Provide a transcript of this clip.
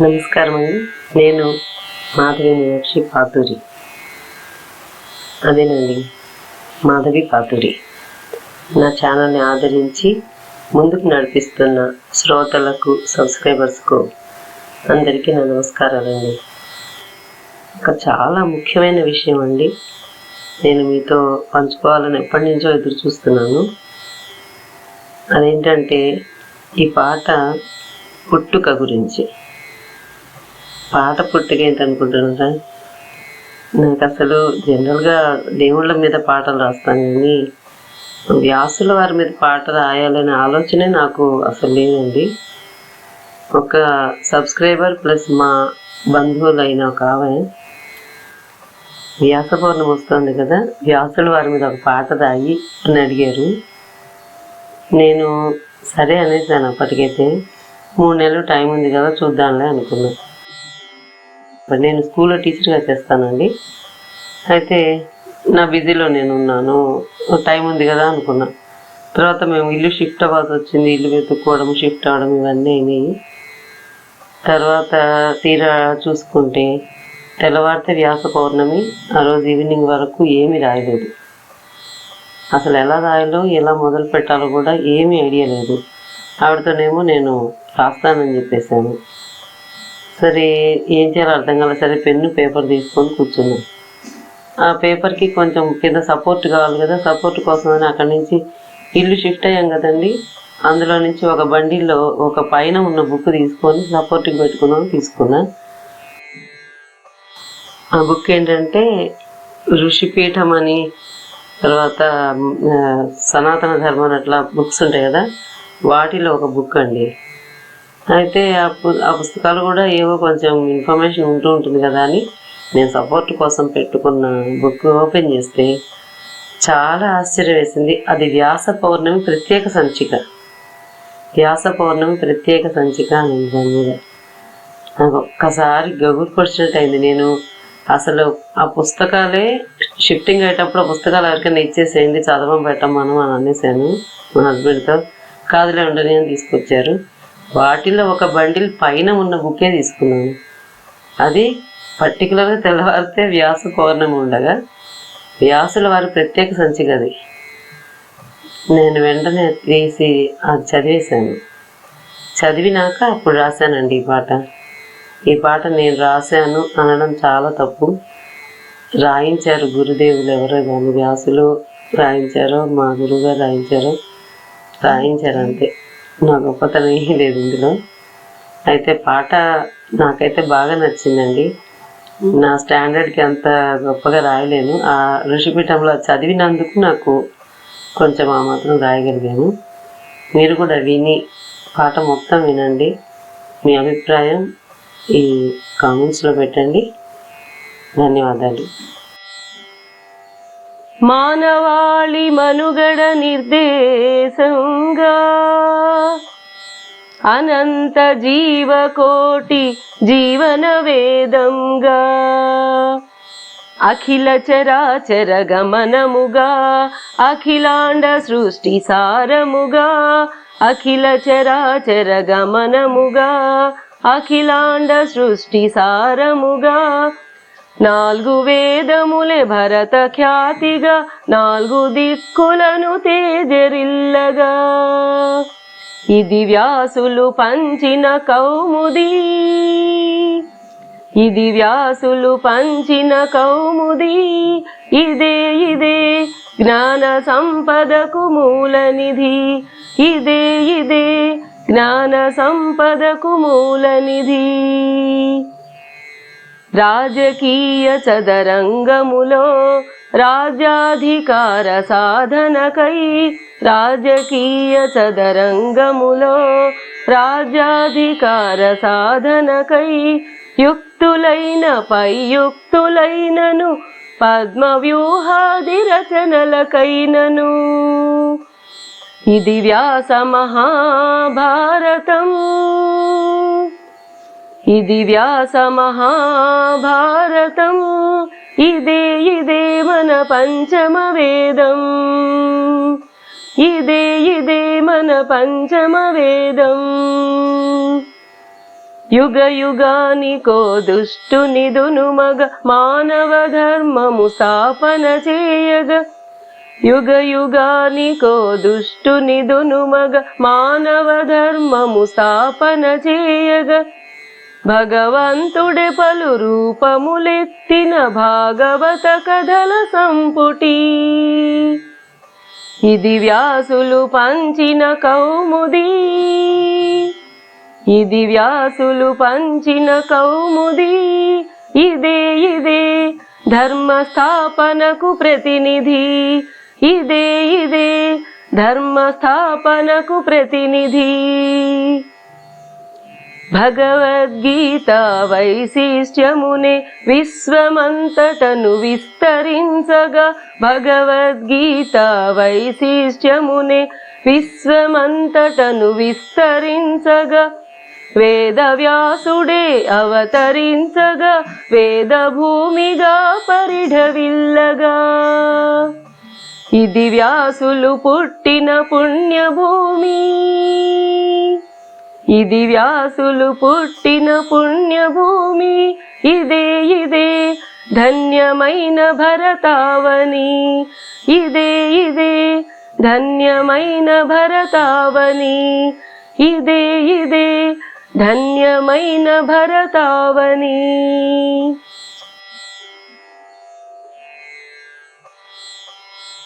నమస్కారం అండి. నేను మాధవి మీనాక్షి పాతూరి. అదేనండి మాధవి పాతూరి. నా ఛానల్ని ఆదరించి ముందుకు నడిపిస్తున్న శ్రోతలకు సబ్స్క్రైబర్స్కు అందరికీ నా నమస్కారాలండి. ఒక చాలా ముఖ్యమైన విషయం అండి. నేను మీతో పంచుకోవాలని ఎప్పటి నుంచో ఎదురు చూస్తున్నాను. అదేంటంటే ఈ పాట పుట్టుక గురించి. పాట పుట్టుకేంటి అనుకుంటున్నారా నాకు అసలు జనరల్గా దేవుళ్ళ మీద పాటలు రాస్తాను కానీ వ్యాసుల వారి మీద పాట రాయాలనే ఆలోచనే నాకు అసలు లేదండి. ఒక సబ్స్క్రైబర్ ప్లస్ మా బంధువులైన ఒక ఆమె వ్యాస పౌర్ణమి వస్తుంది కదా వ్యాసుల వారి మీద ఒక పాట రాయి అని అడిగారు. నేను సరే అనేసాను అప్పటికైతే. మూడు నెలలు టైం ఉంది కదా చూద్దాంలే అనుకున్నాను నేను స్కూల్లో టీచర్గా చేస్తానండి. అయితే నా బిజీలో నేను ఉన్నాను టైం ఉంది కదా అనుకున్నా. తర్వాత మేము ఇల్లు షిఫ్ట్ అవ్వాల్సి వచ్చింది. ఇల్లు వెతుక్కోవడం షిఫ్ట్ అవ్వడం ఇవన్నీ అయినాయి. తర్వాత తీరా చూసుకుంటే తెల్లవారితే వ్యాస పౌర్ణమి. ఆ రోజు ఈవినింగ్ వరకు ఏమీ రాయలేదు. అసలు ఎలా రాయాలో ఎలా మొదలు పెట్టాలో కూడా ఏమీ ఐడియా లేదు. ఆవిడతోనేమో నేను రాస్తానని చెప్పేశాను. సరే ఏం చేయాలో అర్థం కాలేదు సరే పెన్ను పేపర్ తీసుకొని కూర్చున్నాను ఆ పేపర్కి కొంచెం కింద సపోర్ట్ కావాలి కదా. సపోర్ట్ కోసం అని అక్కడి నుంచి ఇల్లు షిఫ్ట్ అయ్యాం కదండి. అందులో నుంచి ఒక బండిలో ఒక పైన ఉన్న బుక్ తీసుకొని సపోర్ట్కి పెట్టుకున్నాం తీసుకున్నా. ఆ బుక్ ఏంటంటే ఋషిపీఠం అని తర్వాత సనాతన ధర్మం అట్లా బుక్స్ ఉంటాయి కదా. వాటిలో ఒక బుక్ అండి. అయితే ఆ పు- ఆ పుస్తకాలు కూడా ఏవో కొంచెం ఇన్ఫర్మేషన్ ఉంటూ ఉంటుంది కదా అని నేను సపోర్ట్ కోసం పెట్టుకున్న బుక్ ఓపెన్ చేస్తే చాలా ఆశ్చర్యం వేసింది. అది వ్యాస పౌర్ణమి ప్రత్యేక సంచిక. వ్యాస పౌర్ణమి ప్రత్యేక సంచిక అని దాని మీద. నాకు ఒక్కసారి గగురు పొడిచినట్టు అయింది. నేను అసలు ఆ పుస్తకాలే షిఫ్టింగ్ అయ్యేటప్పుడు ఆ పుస్తకాలు ఎవరికైనా ఇచ్చేసేయండి చదవం పెట్టమని అని అనేసాను. మా హస్బెండ్తో కాదులే ఉండని అని తీసుకొచ్చారు. వాటిలో ఒక బండిల్ పైన ఉన్న బుకే తీసుకున్నాను. అది పర్టికులర్గా తెల్లవారితే వ్యాస పౌర్ణమి ఉండగా వ్యాసుల వారి ప్రత్యేక సంచిక అది. నేను వెంటనే తీసి అది చదివేశాను. చదివినాక అప్పుడు రాశానండి ఈ పాట. ఈ పాట నేను రాశాను అనడం చాలా తప్పు. రాయించారు గురుదేవులు ఎవరో కానీ వ్యాసులు రాయించారో మా గురువుగారు రాయించారో రాయించారు అంతే. నా గొప్పతనం ఏమీ లేదు ఇందులో. అయితే పాట నాకైతే బాగా నచ్చిందండి. నా స్టాండర్డ్కి అంత గొప్పగా రాయలేను. ఆ ఋషిపీఠంలో చదివినందుకు నాకు కొంచెం ఆ మాత్రం రాయగలిగాను. మీరు కూడా విని పాట మొత్తం వినండి. మీ అభిప్రాయం ఈ కామెంట్స్లో పెట్టండి. ధన్యవాదాలు. మానవాళి మనుగడ నిర్దేశంగా. అనంత జీవకోటి జీవన వేదంగా. అఖిల చరాచర గమనముగా అఖిలాండ సృష్టి సారముగా అఖిల చరాచర గమనముగా అఖిలాండ సృష్టి సారముగా నాలుగు వేదములే భరత ఖ్యాతిగా నాలుగు దిక్కులను తేజరిల్లగా. ఇది వ్యాసులు పంచిన కౌముది ఇది వ్యాసులు పంచిన కౌముది ఇదే ఇదే జ్ఞాన సంపదకు మూలనిధి ఇదే ఇదే జ్ఞాన సంపదకు మూలనిధి రాజకీయ చదరంగములో రాజ్యాధికార సాధనకై రాజకీయ చదరంగములో రాజ్యాధికార సాధనకై యుక్తులైన పై యుక్తులైనను పద్మ రచనలకైనను ఇది వ్యాస మహాభారతం. ఇది వ్యాస మహాభారతం. ఇదే ఇదే మన పంచమ వేదం ఇదే ఇదే మన పంచమ వేదం యుగ యుగానికో దుష్టునిదును మగ మానవ ధర్మము స్థాపన చేయగ. యుగ యుగానికో దుష్టునిదును మగ మానవ ధర్మము స్థాపన చేయగా. భగవంతుడే పలు రూపములెత్తిన భాగవత కథల సంపుటి. ఇది వ్యాసులు పంచిన కౌముది. ఇది వ్యాసులు పంచిన కౌముది. ఇదే ఇదే ధర్మ స్థాపనకు ప్రతినిధి. ఇదే ఇదే ధర్మ స్థాపనకు ప్రతినిధి. భగవద్గీత వైశిష్ట్యమునే విశ్వమంతటను విస్తరించగా భగవద్గీత వైశిష్ట్యమునే విశ్వమంతటను విస్తరించగా వేద వ్యాసుడే అవతరించగా వేద భూమిగా పరిఢవిల్లగా. ఇది వ్యాసులు పుట్టిన పుణ్యభూమి. ఇది వ్యాసులు పుట్టిన పుణ్యభూమి ఇదే ఇదే ధన్యమైన భరతావని ఇదే ఇదే ధన్యమైన భరతావని ఇదే ఇదే ధన్యమైన భరతావని.